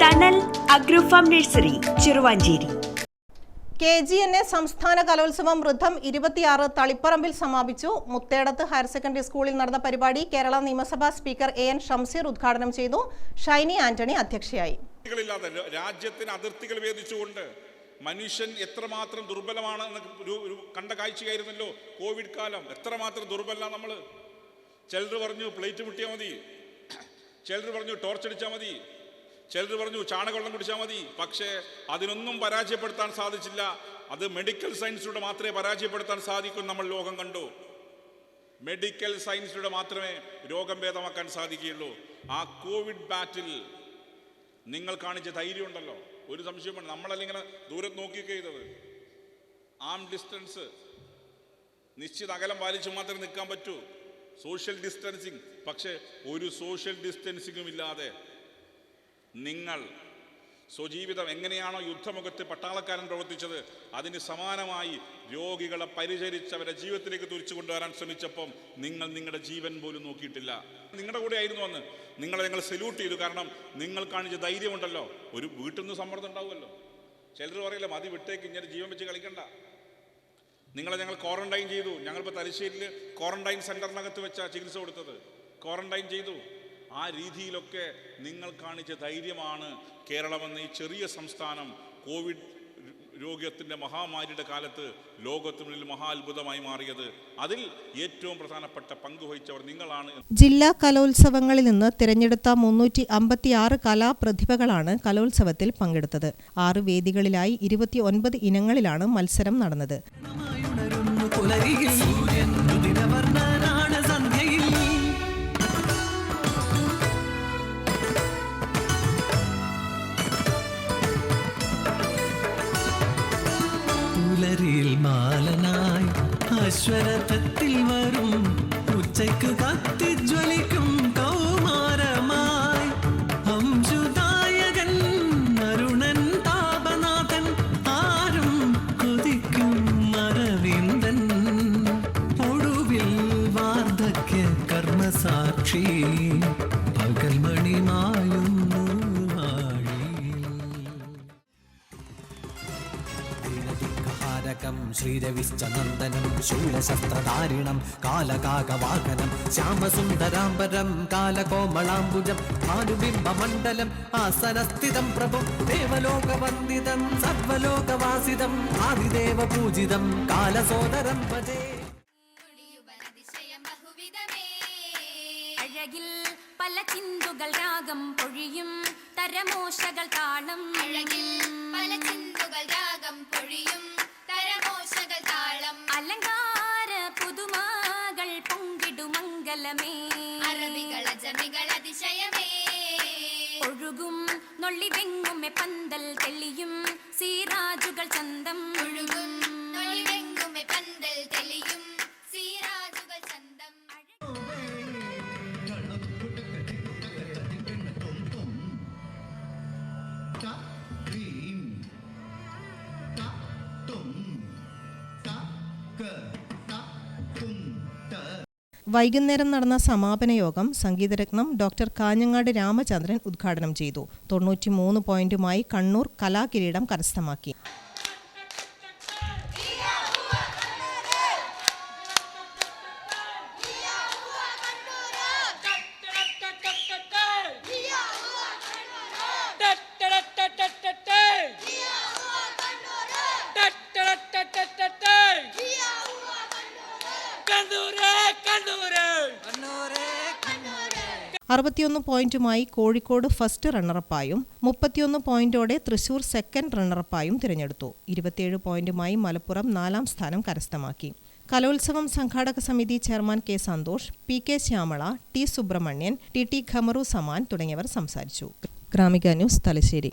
Thanal agro farm nursery Cheruvanchery. K G N A സംസ്ഥാന കലോത്സവം വൃദ്ധം ഇരുപത്തിയാറ് തളിപ്പറമ്പിൽ സമാപിച്ചു. മുത്തേടത്ത് ഹയർ സെക്കൻഡറി സ്കൂളിൽ നടന്ന പരിപാടി കേരള നിയമസഭാ സ്പീക്കർ എ എൻ ഷംസീർ ഉദ്ഘാടനം ചെയ്തു. ഷൈനി ആന്റണി അധ്യക്ഷയായി. രാജ്യത്തിന് അതിർത്തികൾ വേദിച്ചുകൊണ്ട് മനുഷ്യൻ എത്രമാത്രം ദുർബലമാണ് എന്ന് കണ്ട കാഴ്ചയായിരുന്നല്ലോ കോവിഡ് കാലം. എത്രമാത്രം ദുർബല നമ്മൾ ചിലർ പറഞ്ഞു പ്ലേറ്റ് മുട്ടിയാൽ മതി. ചിലർ പറഞ്ഞു ടോർച്ചടിച്ചാൽ മതി. ചിലർ പറഞ്ഞു ചാണകവെള്ളം കുടിച്ചാൽ മതി. പക്ഷേ അതിനൊന്നും പരാജയപ്പെടുത്താൻ സാധിച്ചില്ല. അത് മെഡിക്കൽ സയൻസിലൂടെ മാത്രമേ പരാജയപ്പെടുത്താൻ സാധിക്കൂ നമ്മൾ ലോകം കണ്ടു. മെഡിക്കൽ സയൻസിലൂടെ മാത്രമേ രോഗം ഭേദമാക്കാൻ സാധിക്കുകയുള്ളൂ. ആ കോവിഡ് ബാറ്റിൽ നിങ്ങൾ കാണിച്ച ധൈര്യമുണ്ടല്ലോ. ഒരു സംശയമാണ് നമ്മളല്ല ഇങ്ങനെ ദൂരം നോക്കിയൊക്കെ ചെയ്തത്. ആം ഡിസ്റ്റൻസ് നിശ്ചിത അകലം പാലിച്ച് മാത്രമേ നിൽക്കാൻ പറ്റൂ. സോഷ്യൽ ഡിസ്റ്റൻസിങ് പക്ഷേ ഒരു സോഷ്യൽ ഡിസ്റ്റൻസിങ്ങും ഇല്ലാതെ നിങ്ങൾ. സ്വജീവിതം എങ്ങനെയാണോ യുദ്ധമുഖത്ത് പട്ടാളക്കാരൻ പ്രവർത്തിച്ചത് അതിന് സമാനമായി രോഗികളെ പരിചരിച്ചവരെ ജീവിതത്തിലേക്ക് തുരിച്ചു കൊണ്ടുവരാൻ ശ്രമിച്ചപ്പം നിങ്ങൾ നിങ്ങളുടെ ജീവൻ പോലും നോക്കിയിട്ടില്ല. നിങ്ങളുടെ കൂടെ ആയിരുന്നു അന്ന്. നിങ്ങളെ ഞങ്ങൾ സല്യൂട്ട് ചെയ്തു. കാരണം നിങ്ങൾ കാണിച്ച ധൈര്യമുണ്ടല്ലോ ഒരു വീട്ടിൽ നിന്ന് സമ്മർദ്ദം ഉണ്ടാവുമല്ലോ. ചിലർ പറയില്ല മതി വിട്ടേക്ക് ഇങ്ങനെ ജീവൻ വെച്ച് കളിക്കണ്ട. നിങ്ങളെ ഞങ്ങൾ ക്വാറന്റൈൻ ചെയ്തു. ഞങ്ങളിപ്പോൾ തലശ്ശേരിയിൽ ക്വാറന്റൈൻ സെന്ററിനകത്ത് വെച്ചാണ് ചികിത്സ കൊടുത്തത്. ക്വാറന്റൈൻ ചെയ്തു. ആ രീതിയിലൊക്കെ നിങ്ങൾ കാണിച്ച ധൈര്യമാണ് കേരളമെന്ന ഈ ചെറിയ സംസ്ഥാനം കോവിഡ് രോഗത്തിന്റെ മഹാമാരിയുടെ കാലത്ത് ലോകത്തിനുള്ളിൽ മഹാത്ഭുതമായി മഹാ അത്ഭുതമായി മാറിയത്. അതിൽ ഏറ്റവും പ്രധാനപ്പെട്ട പങ്ക് വഹിച്ചവർ നിങ്ങളാണ് ജില്ലാ കലോത്സവങ്ങളിൽ നിന്ന് തിരഞ്ഞെടുത്ത മുന്നൂറ്റി അമ്പത്തിയാറ് കലാപ്രതിഭകളാണ് കലോത്സവത്തിൽ പങ്കെടുത്തത്. ആറ് വേദികളിലായി ഇരുപത്തി ഒൻപത് ഇനങ്ങളിലാണ് മത്സരം നടന്നത്. പുലരിയിൽ മാലനായി അശ്വരഥത്തിൽ വരും. ഉച്ചയ്ക്ക് കത്തിജ്വലിക്കും കൗമാരമായി. അംശുദായകൻ അരുണൻ താപനാഥൻ ആരും കൊതിക്കും അരവിന്ദൻ. ഒടുവിൽ വാർദ്ധക്യ കർമ്മസാക്ഷി പകൽമണിമായുന്നു ഹാരകം ശ്രീരവിശ്ച നന്ദനം ശൂലശസ്ത്രധാരിണം കാലകാകവാഹനം ശ്യാമസുന്ദരാംബരം കാലകോമളാംബുജം ഭാനുബിംബമണ്ഡലം ആസനസ്ഥിതം പ്രഭു ദേവലോകവന്ദിതം സർവലോകവാസിതം ആദിദേവ പൂജിതം കാലസോദരം ഭജേ പല ചിന്തുകൾ രാഗം പൊഴിയും തരമോശകൾ താളം. അഴകിൽ പല ചിന്തുകൾ രാഗം പൊഴിയും பொங்கல் தாளம் அலங்கார புதுமாகள் பொங்கிடு மங்கலமே அரபிகள் அஜமிகள் அதிசயமே. ஒழுகும் நொள்ளி வெங்குமே பந்தல் தெளியும். சீராஜுகள் சந்தம். ஒழுகும் நொள்ளி வெங்குமே பந்தல் தெளியும். Three. വൈകുന്നേരം നടന്ന സമാപന യോഗം സംഗീതരത്നം ഡോക്ടർ കാഞ്ഞങ്ങാട് രാമചന്ദ്രൻ ഉദ്ഘാടനം ചെയ്തു. തൊണ്ണൂറ്റിമൂന്ന് പോയിന്റുമായി കണ്ണൂർ കലാകിരീടം കരസ്ഥമാക്കി. അറുപത്തിയൊന്ന് പോയിന്റുമായി കോഴിക്കോട് ഫസ്റ്റ് റണ്ണറപ്പായും മുപ്പത്തിയൊന്ന് പോയിന്റോടെ തൃശൂർ സെക്കൻഡ് റണ്ണറപ്പായും തിരഞ്ഞെടുത്തു. ഇരുപത്തിയേഴ് പോയിന്റുമായി മലപ്പുറം നാലാം സ്ഥാനം കരസ്ഥമാക്കി. കലോത്സവം സംഘാടക സമിതി chairman K Santhosh P K Shyamala T Subramanian T T Khamaru Saman തുടങ്ങിയവർ സംസാരിച്ചു. ഗ്രാമിക ന്യൂസ് തലശ്ശേരി.